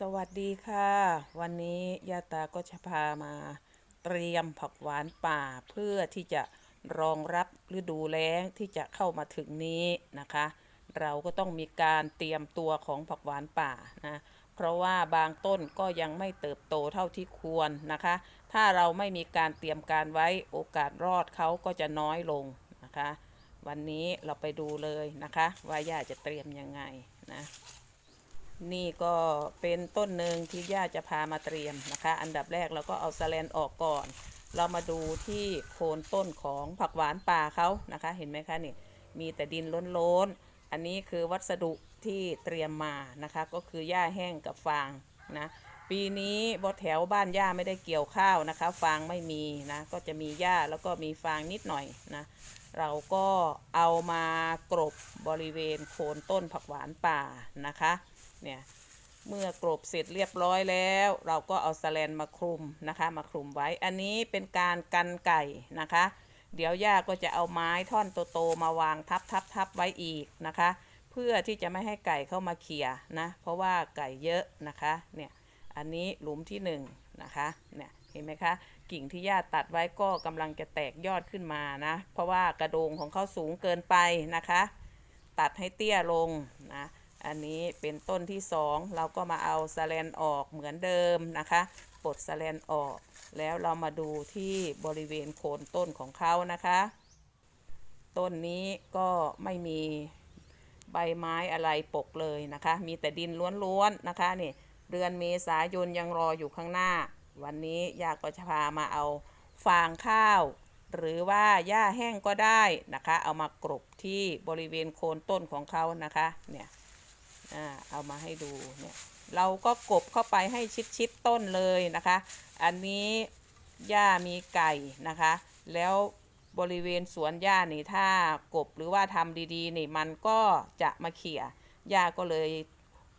สวัสดีค่ะ วันนี้ยาตาก็จะพามาเตรียมผักหวานป่าเพื่อที่จะรองรับฤดูแล้งที่จะเข้ามาถึงนี้นะคะ เราก็ต้องมีการเตรียมตัวของผักหวานป่านะเพราะว่าบางต้นก็ยังไม่เติบโตเท่าที่ควรนะคะ ถ้าเราไม่มีการเตรียมการไว้โอกาสรอดเขาก็จะน้อยลงนะคะ วันนี้เราไปดูเลยนะคะ ว่าย่าจะเตรียมยังไงนะ นี่ก็เป็นต้นหนึ่งที่ย่าจะพามาเตรียมนะคะ อันดับแรกเราก็เอาสแลนออกก่อน เรามาดูที่โคนต้นของผักหวานป่าเขานะคะ เห็นไหมคะนี่มีแต่ดินล้นๆ อันนี้คือวัสดุที่เตรียมมานะคะ ก็คือหญ้าแห้งกับฟางนะปีนี้บแถวบ้านย่าไม่ได้เกี่ยวข้าวนะคะ ฟางไม่มีนะก็จะมีหญ้าแล้วก็มีฟางนิดหน่อยนะเราก็เอามากรบบริเวณโคนต้นผักหวานป่านะคะ เนี่ยเมื่อกรบเสร็จเรียบร้อยแล้ว เราก็เอาสแลนมาคลุมนะคะมาคลุมไว้อันนี้เป็นการกันไก่นะคะ เดี๋ยวย่าก็จะเอาไม้ท่อนโตๆมาวางทับทับทับไว้อีกนะคะ เพื่อที่จะไม่ให้ไก่เข้ามาเขี่ยนะเพราะว่าไก่เยอะนะคะเนี่ยอันนี้หลุมที่หนึ่งนะคะเนี่ยเห็นไหมคะกิ่งที่ย่าตัดไว้ก็กำลังจะแตกยอดขึ้นมานะเพราะว่ากระโดงของเขาสูงเกินไปนะคะ ตัดให้เตี้ยลงนะ อันนี้เป็นต้นที่สองเราก็มาเอาสแลนออกเหมือนเดิมนะคะปลดสแลนออก แล้วเรามาดูที่บริเวณโคนต้นของเขานะคะ ต้นนี้ก็ไม่มีใบไม้อะไรปกเลยนะคะ มีแต่ดินล้วนๆนะคะนี่เดือนเมษายนยังรออยู่ข้างหน้า วันนี้ยาก็จะพามาเอาฟางข้าว หรือว่าหญ้าแห้งก็ได้นะคะ เอามากรบที่บริเวณโคนต้นของเขานะคะเนี่ย อ่าเอามาให้ดูเนี่ยเราก็กบเข้าไปให้ชิดๆต้นเลยนะคะ อันนี้หญ้ามีไก่นะคะ แล้วบริเวณสวนหญ้านี่ถ้ากบหรือว่าทำดีๆนี่มันก็จะมาเขี่ยหญ้าก็เลย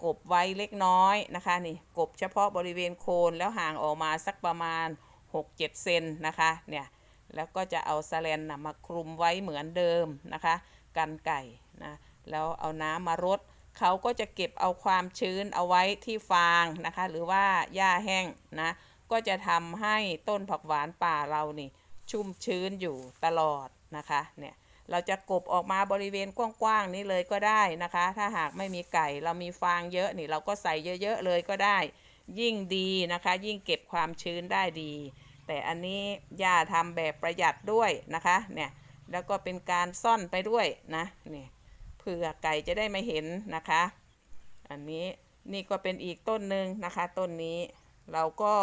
กบไว้เล็กน้อยนะคะนี่กบเฉพาะบริเวณโคนแล้วห่างออกมาสักประมาณ 6-7 เซนนะคะเนี่ยแล้วก็จะเอาสแลนนะมาคลุมไว้เหมือนเดิมนะคะ กันไก่นะแล้วเอาน้ำมารด เขาก็จะเก็บเอาความชื้นเอาไว้ที่ฟางนะคะ หรือว่าหญ้าแห้งนะ ก็จะทำให้ต้นผักหวานป่าเรานี่ ชุ่มชื้นอยู่ตลอดนะคะเนี่ยเราจะกบออกมาบริเวณกว้างๆนี้เลยก็ได้นะคะ ถ้าหากไม่มีไก่เรามีฟางเยอะนี่เราก็ใส่เยอะๆเลยก็ได้ ยิ่งดีนะคะ ยิ่งเก็บความชื้นได้ดี แต่อันนี้ย่าทำแบบประหยัดด้วยนะคะเนี่ยแล้วก็เป็นการซ่อนไปด้วยนะเนี่ย เผื่อไก่จะได้ไม่เห็นนะคะ อันนี้นี่ก็เป็นอีกต้นหนึ่งนะคะ ต้นนี้เราก็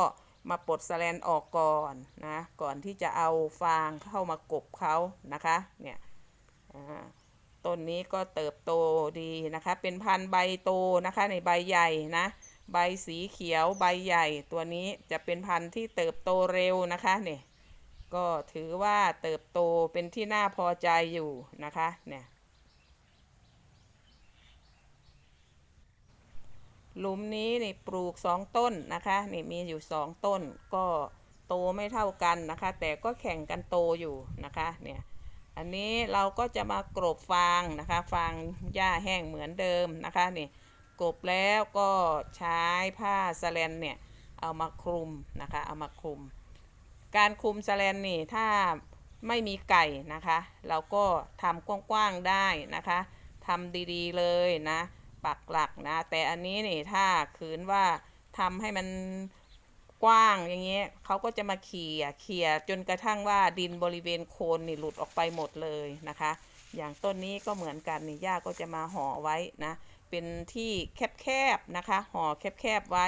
มาปลดสแลนออกก่อนนะก่อนที่จะเอาฟางเข้ามากบเขานะคะเนี่ยต้นนี้ก็เติบโตดีนะคะ เป็นพันใบโตนะคะในใบใหญ่นะใบสีเขียวใบใหญ่ตัวนี้จะเป็นพันธุ์ที่เติบโตเร็วนะคะเนี่ยก็ถือว่าเติบโตเป็นที่น่าพอใจอยู่นะคะเนี่ย หลุมนี้นี่ปลูกสองต้นนะคะนี่มีอยู่สองต้น ก็โตไม่เท่ากันนะคะ แต่ก็แข่งกันโตอยู่นะคะเนี่ยอันนี้เราก็จะมากรบฟางนะคะ ฟางหญ้าแห้งเหมือนเดิมนะคะนี่กรบแล้วก็ใช้ผ้าสแลนเนี่ยเอามาคลุมนะคะเอามาคลุม การคลุมสแลนนี่ถ้าไม่มีไก่นะคะ เราก็ทำกว้างๆได้นะคะทำดีๆเลยนะ ปักหลักนะ แต่อันนี้นี่ถ้าขืนว่าทำให้มันกว้างอย่างเงี้ยเขาก็จะมาเขี่ยเขี่ยจนกระทั่งว่าดินบริเวณโคนนี่หลุดออกไปหมดเลยนะคะ อย่างต้นนี้ก็เหมือนกันนี่ย่าก็จะมาห่อไว้นะ เป็นที่แคบๆนะคะ ห่อแคบๆไว้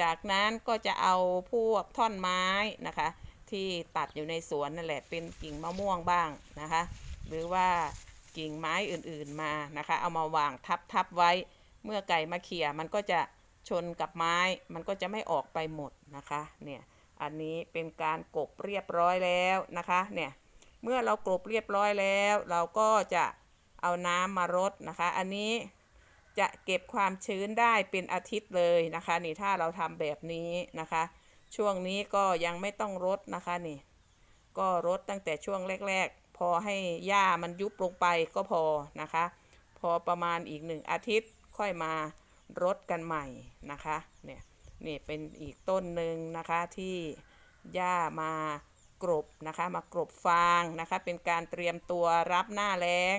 จากนั้นก็จะเอาพวกท่อนไม้นะคะ ที่ตัดอยู่ในสวนนั่นแหละเป็นกิ่งมะม่วงบ้างนะคะ หรือว่า กิ่งไม้อื่นๆมานะคะ เอามาวางทับๆไว้ เมื่อไก่มาเขี่ยมันก็จะชนกับไม้ มันก็จะไม่ออกไปหมดนะคะ เนี่ย อันนี้เป็นการกบเรียบร้อยแล้วนะคะ เนี่ย เมื่อเรากลบเรียบร้อยแล้ว เราก็จะเอาน้ำมารดนะคะ อันนี้จะเก็บความชื้นได้เป็นอาทิตย์เลยนะคะ นี่ถ้าเราทำแบบนี้นะคะ ช่วงนี้ก็ยังไม่ต้องรดนะคะนี่ ก็รดตั้งแต่ช่วงแรก พอให้หญ้ามันยุบลงไปก็พอนะคะ พอประมาณอีกหนึ่งอาทิตย์ค่อยมารดกันใหม่นะคะเนี่ยนี่เป็นอีกต้นหนึ่งนะคะที่ย่ามากรบนะคะ มากรบฟางนะคะ เป็นการเตรียมตัวรับหน้าแล้ง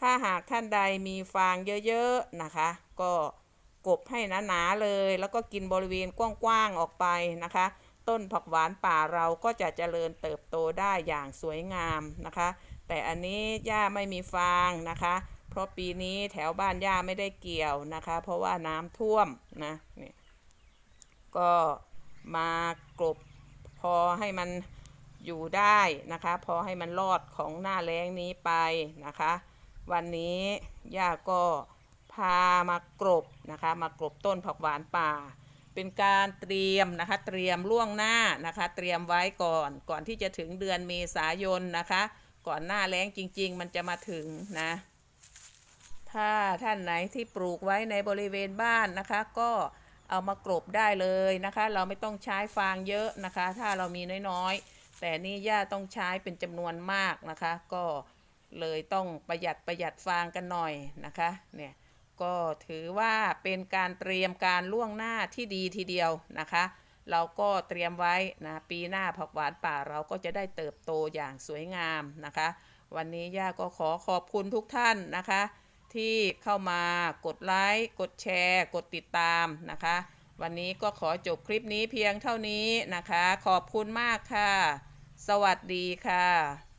ถ้าหากท่านใดมีฟางเยอะๆนะคะ ก็กบให้หนาๆเลย แล้วก็กินบริเวณกว้างๆออกไปนะคะ ต้นผักหวานป่าเราก็จะเจริญเติบโตได้อย่างสวยงามนะคะ แต่อันนี้ย่าไม่มีฟางนะคะ เพราะปีนี้แถวบ้านย่าไม่ได้เกี่ยวนะคะ เพราะว่าน้ำท่วมนะนี่ก็มากรบพอให้มันอยู่ได้นะคะ พอให้มันรอดของหน้าแล้งนี้ไปนะคะ วันนี้ย่าก็พามากรบนะคะ มากรบต้นผักหวานป่า เป็นการเตรียมนะคะเตรียมล่วงหน้านะคะเตรียมไว้ก่อนก่อนที่จะถึงเดือนเมษายนนะคะ ก่อนหน้าแล้งจริง ๆ มันจะมาถึงนะถ้าท่านไหนที่ปลูกไว้ในบริเวณบ้านนะคะ ก็เอามากรบได้เลยนะคะ เราไม่ต้องใช้ฟางเยอะนะคะ ถ้าเรามีน้อยๆ แต่นี่ย่าต้องใช้เป็นจำนวนมากนะคะ ก็เลยต้องประหยัดประหยัดฟางกันหน่อยนะคะเนี่ย ก็ถือว่าเป็นการเตรียมการล่วงหน้าที่ดีทีเดียวนะคะ เราก็เตรียมไว้นะปีหน้าผักหวานป่าเราก็จะได้เติบโตอย่างสวยงามนะคะ วันนี้ย่าก็ขอขอบคุณทุกท่านนะคะ ที่เข้ามากดไลค์กดแชร์ กดติดตามนะคะ วันนี้ก็ขอจบคลิปนี้เพียงเท่านี้นะคะ ขอบคุณมากค่ะ สวัสดีค่ะ